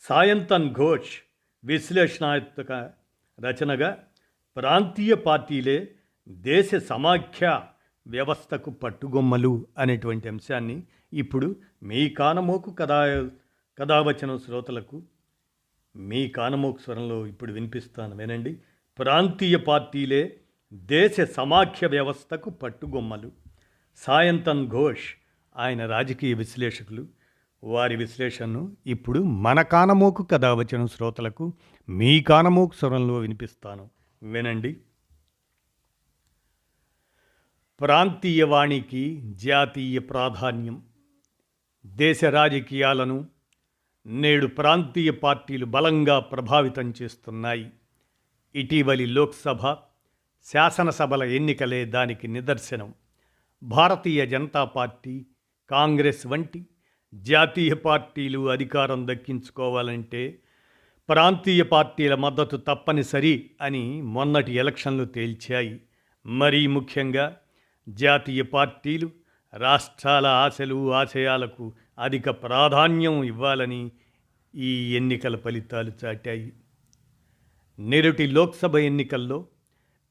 సాయంతన్ ఘోష్ విశ్లేషణాత్మక రచనగా ప్రాంతీయ పార్టీలే దేశ సమాఖ్య వ్యవస్థకు పట్టుగొమ్మలు అనేటువంటి అంశాన్ని ఇప్పుడు మీ కానమోకు కథా కథావచన శ్రోతలకు మీ కానమోకు స్వరంలో ఇప్పుడు వినిపిస్తాను వినండి. ప్రాంతీయ పార్టీలే దేశ సమాఖ్య వ్యవస్థకు పట్టుగొమ్మలు. సాయంతన్ ఘోష్ ఆయన రాజకీయ విశ్లేషకులు. వారి విశ్లేషణను ఇప్పుడు మన కానమోకు కథ వచ్చిన శ్రోతలకు మీ కానమోకు స్వరంలో వినిపిస్తాను. వినండి. ప్రాంతీయ వాణికి జాతీయ ప్రాధాన్యం. దేశ రాజకీయాలను నేడు ప్రాంతీయ పార్టీలు బలంగా ప్రభావితం చేస్తున్నాయి. ఇటీవలి లోక్సభ శాసనసభల ఎన్నికలే దానికి నిదర్శనం. భారతీయ జనతా పార్టీ కాంగ్రెస్ వంటి జాతీయ పార్టీలు అధికారం దక్కించుకోవాలంటే ప్రాంతీయ పార్టీల మద్దతు తప్పనిసరి అని మొన్నటి ఎలక్షన్లు తేల్చాయి. మరీ ముఖ్యంగా జాతీయ పార్టీలు రాష్ట్రాల ఆశలు ఆశయాలకు అధిక ప్రాధాన్యం ఇవ్వాలని ఈ ఎన్నికల ఫలితాలు చాటాయి. నిరుటి లోక్సభ ఎన్నికల్లో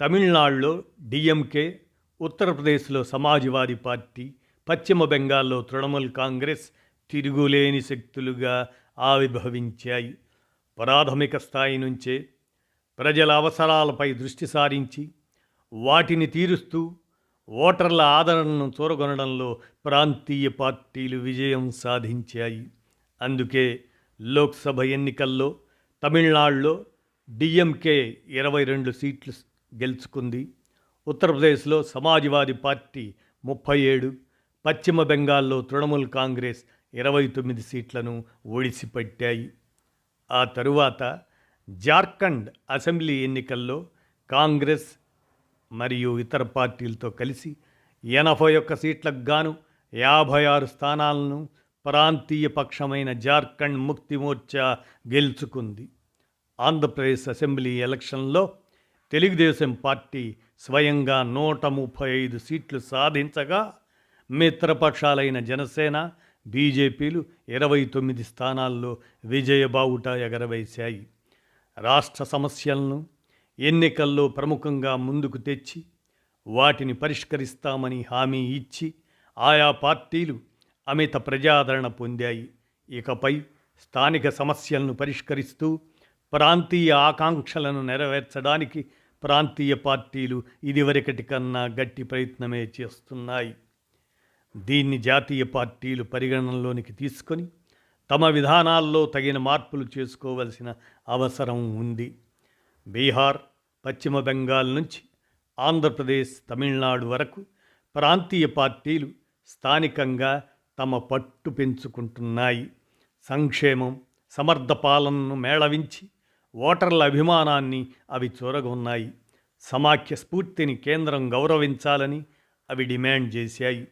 తమిళనాడులో డిఎంకే ఉత్తరప్రదేశ్లో సమాజ్వాదీ పార్టీ పశ్చిమ బెంగాల్లో తృణమూల్ కాంగ్రెస్ తిరుగులేని శక్తులుగా ఆవిర్భవించాయి. ప్రాథమిక స్థాయి నుంచే ప్రజల అవసరాలపై దృష్టి సారించి వాటిని తీరుస్తూ ఓటర్ల ఆదరణను చూరగొనడంలో ప్రాంతీయ పార్టీలు విజయం సాధించాయి. అందుకే లోక్సభ ఎన్నికల్లో తమిళనాడులో డిఎంకే ఇరవై రెండు సీట్లు గెలుచుకుంది. ఉత్తరప్రదేశ్లో సమాజ్వాదీ పార్టీ ముప్పై ఏడు పశ్చిమ బెంగాల్లో తృణమూల్ కాంగ్రెస్ ఇరవై తొమ్మిది సీట్లను ఓడిసిపట్టాయి. ఆ తరువాత జార్ఖండ్ అసెంబ్లీ ఎన్నికల్లో కాంగ్రెస్ మరియు ఇతర పార్టీలతో కలిసి ఎనభై ఒక్క సీట్లకు గాను యాభై ఆరు స్థానాలను ప్రాంతీయ పక్షమైన జార్ఖండ్ ముక్తి మోర్చా గెలుచుకుంది. ఆంధ్రప్రదేశ్ అసెంబ్లీ ఎలక్షన్లో తెలుగుదేశం పార్టీ స్వయంగా నూట ముప్పై ఐదు సీట్లు సాధించగా మిత్రపక్షాలైన జనసేన బీజేపీలు ఇరవై తొమ్మిది స్థానాల్లో విజయబావుట ఎగరవేశాయి. రాష్ట్ర సమస్యలను ఎన్నికల్లో ప్రముఖంగా ముందుకు తెచ్చి వాటిని పరిష్కరిస్తామని హామీ ఇచ్చి ఆయా పార్టీలు అమిత ప్రజాదరణ పొందాయి. ఇకపై స్థానిక సమస్యలను పరిష్కరిస్తూ ప్రాంతీయ ఆకాంక్షలను నెరవేర్చడానికి ప్రాంతీయ పార్టీలు ఇదివరకటి కన్నా గట్టి ప్రయత్నమే చేస్తున్నాయి. దీన్ని జాతీయ పార్టీలు పరిగణనలోనికి తీసుకొని తమ విధానాల్లో తగిన మార్పులు చేసుకోవలసిన అవసరం ఉంది. బీహార్ పశ్చిమ బెంగాల్ నుంచి ఆంధ్రప్రదేశ్ తమిళనాడు వరకు ప్రాంతీయ పార్టీలు స్థానికంగా తమ పట్టు పెంచుకుంటున్నాయి. సంక్షేమం సమర్థ పాలనను మేళవించి ఓటర్ల అభిమానాన్ని అవి చూరగొన్నాయి. సమాఖ్య స్ఫూర్తిని కేంద్రం గౌరవించాలని అవి డిమాండ్ చేశాయి.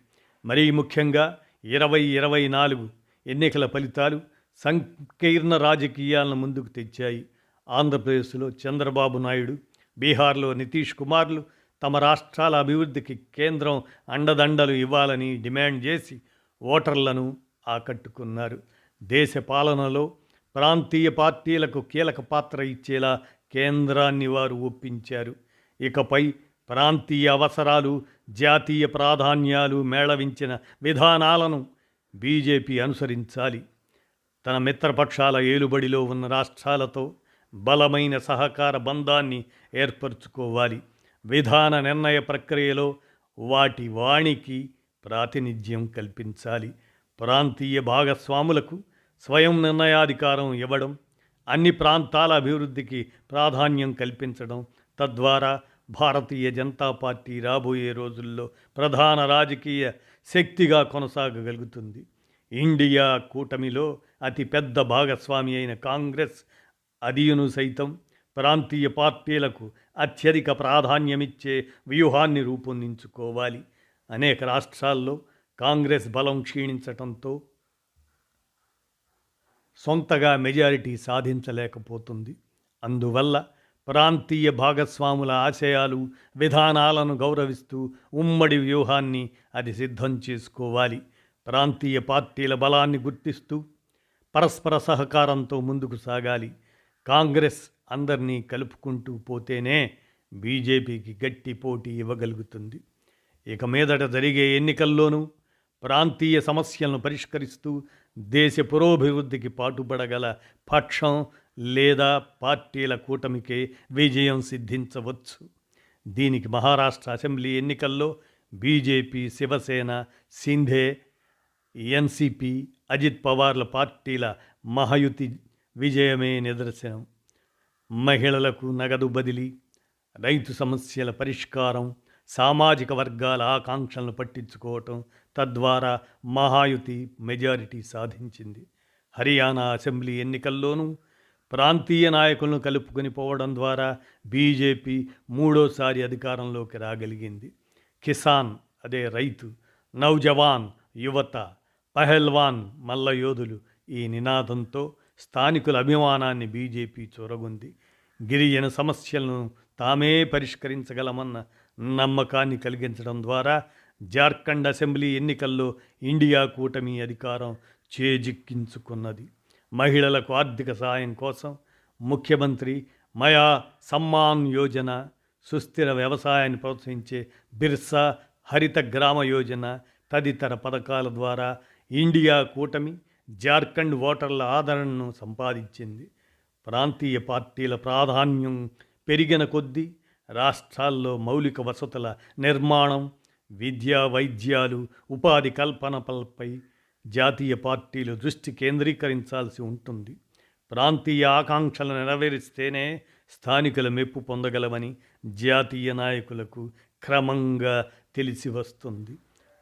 మరీ ముఖ్యంగా ఇరవై ఇరవై నాలుగు ఎన్నికల ఫలితాలు సంకీర్ణ రాజకీయాలను ముందుకు తెచ్చాయి. ఆంధ్రప్రదేశ్లో చంద్రబాబు నాయుడు బీహార్లో నితీష్ కుమార్లు తమ రాష్ట్రాల అభివృద్ధికి కేంద్రం అండదండలు ఇవ్వాలని డిమాండ్ చేసి ఓటర్లను ఆకట్టుకున్నారు. దేశ పాలనలో ప్రాంతీయ పార్టీలకు కీలక పాత్ర ఇచ్చేలా కేంద్రాన్ని వారు ఒప్పించారు. ఇకపై ప్రాంతీయ అవసరాలు జాతీయ ప్రాధాన్యాలు మేళవించిన విధానాలను బీజేపీ అనుసరించాలి. తన మిత్రపక్షాల ఏలుబడిలో ఉన్న రాష్ట్రాలతో బలమైన సహకార బంధాన్ని ఏర్పరచుకోవాలి. విధాన నిర్ణయ ప్రక్రియలో వాటి వాణికి ప్రాతినిధ్యం కల్పించాలి. ప్రాంతీయ భాగస్వాములకు స్వయం నిర్ణయాధికారం ఇవ్వడం అన్ని ప్రాంతాల అభివృద్ధికి ప్రాధాన్యం కల్పించడం తద్వారా భారతీయ జనతా పార్టీ రాబోయే రోజుల్లో ప్రధాన రాజకీయ శక్తిగా కొనసాగగలుగుతుంది. ఇండియా కూటమిలో అతిపెద్ద భాగస్వామి అయిన కాంగ్రెస్ అదియును సైతం ప్రాంతీయ పార్టీలకు అత్యధిక ప్రాధాన్యమిచ్చే వ్యూహాన్ని రూపొందించుకోవాలి. అనేక రాష్ట్రాల్లో కాంగ్రెస్ బలం క్షీణించటంతో సొంతగా మెజారిటీ సాధించలేకపోతుంది. అందువల్ల ప్రాంతీయ భాగస్వాముల ఆశయాలు విధానాలను గౌరవిస్తూ ఉమ్మడి వ్యూహాన్ని అది సిద్ధం చేసుకోవాలి. ప్రాంతీయ పార్టీల బలాన్ని గుర్తిస్తూ పరస్పర సహకారంతో ముందుకు సాగాలి. కాంగ్రెస్ అందరినీ కలుపుకుంటూ పోతేనే బీజేపీకి గట్టి పోటీ ఇవ్వగలుగుతుంది. ఇక మీదట జరిగే ఎన్నికల్లోనూ ప్రాంతీయ సమస్యలను పరిష్కరిస్తూ దేశ పురోభివృద్ధికి పాటుపడగల పక్షం లేదా పార్టీల కూటమికే విజయం సిద్ధించవచ్చు. దీనికి మహారాష్ట్ర అసెంబ్లీ ఎన్నికల్లో బీజేపీ శివసేన సింధే ఎన్సిపి అజిత్ పవార్ల పార్టీల మహయుతి విజయమే నిదర్శనం. మహిళలకు నగదు బదిలీ రైతు సమస్యల పరిష్కారం సామాజిక వర్గాల ఆకాంక్షలను పట్టించుకోవటం తద్వారా మహాయుతి మెజారిటీ సాధించింది. హర్యానా అసెంబ్లీ ఎన్నికల్లోనూ ప్రాంతీయ నాయకులను కలుపుకొని పోవడం ద్వారా బీజేపీ మూడోసారి అధికారంలోకి రాగలిగింది. కిసాన్ అదే రైతు నౌజవాన్ యువత పహల్వాన్ మల్లయోధులు ఈ నినాదంతో స్థానికుల అభిమానాన్ని బీజేపీ చూరగొంది. గిరిజన సమస్యలను తామే పరిష్కరించగలమన్న నమ్మకాన్ని కలిగించడం ద్వారా జార్ఖండ్ అసెంబ్లీ ఎన్నికల్లో ఇండియా కూటమి అధికారం చేజిక్కించుకున్నది. మహిళలకు ఆర్థిక సహాయం కోసం ముఖ్యమంత్రి మయా సమ్మాన్ యోజన సుస్థిర వ్యవసాయాన్ని ప్రోత్సహించే బిర్సా హరిత గ్రామ యోజన తదితర పథకాల ద్వారా ఇండియా కూటమి జార్ఖండ్ ఓటర్ల ఆదరణను సంపాదించింది. ప్రాంతీయ పార్టీల ప్రాధాన్యం పెరిగిన కొద్దీ రాష్ట్రాల్లో మౌలిక వసతుల నిర్మాణం విద్యా వైద్యాలు ఉపాధి కల్పనపై జాతీయ పార్టీలు దృష్టి కేంద్రీకరించాల్సి ఉంటుంది. ప్రాంతీయ ఆకాంక్షలు నెరవేరిస్తేనే స్థానికుల మెప్పు పొందగలమని జాతీయ నాయకులకు క్రమంగా తెలిసి వస్తుంది.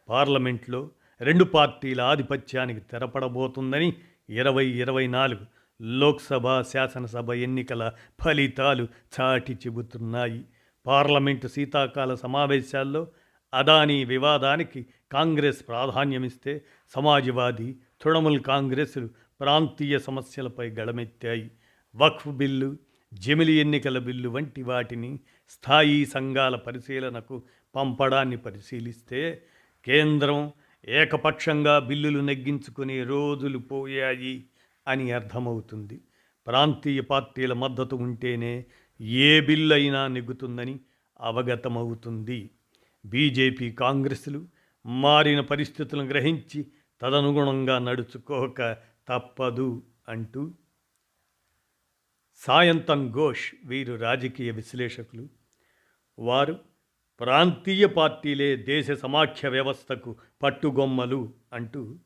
పార్లమెంట్లో రెండు పార్టీల ఆధిపత్యానికి తెరపడబోతుందని ఇరవై ఇరవై నాలుగు లోక్సభ శాసనసభ ఎన్నికల ఫలితాలు చాటి చెబుతున్నాయి. పార్లమెంటు శీతాకాల సమావేశాల్లో అదానీ వివాదానికి కాంగ్రెస్ ప్రాధాన్యమిస్తే సమాజ్వాదీ తృణమూల్ కాంగ్రెస్లు ప్రాంతీయ సమస్యలపై గళమెత్తాయి. వక్ఫ్ బిల్లు జమిలి ఎన్నికల బిల్లు వంటి వాటిని స్థాయి సంఘాల పరిశీలనకు పంపడాన్ని పరిశీలిస్తే కేంద్రం ఏకపక్షంగా బిల్లులు నెగ్గించుకునే రోజులు పోయాయి అని అర్థమవుతుంది. ప్రాంతీయ పార్టీల మద్దతు ఉంటేనే ఏ బిల్లు అయినా నెగ్గుతుందని అవగతమవుతుంది. బీజేపీ కాంగ్రెస్లు మారిన పరిస్థితులను గ్రహించి తదనుగుణంగా నడుచుకోక తప్పదు అంటూ సాయంతం ఘోష్ వీరు రాజకీయ విశ్లేషకులు. వారు ప్రాంతీయ పార్టీలే దేశ సమాఖ్య వ్యవస్థకు పట్టుగొమ్మలు అంటూ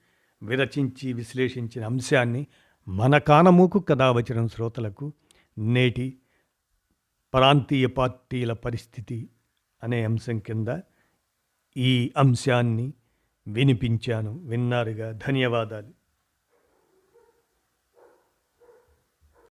విరచించి విశ్లేషించిన అంశాన్ని మన కానమూకు కథావచనం వచ్చిన శ్రోతలకు నేటి ప్రాంతీయ పార్టీల పరిస్థితి అనే అంశం కింద ఈ అంశాన్ని వినిపించాను. విన్నారుగా. ధన్యవాదాలు.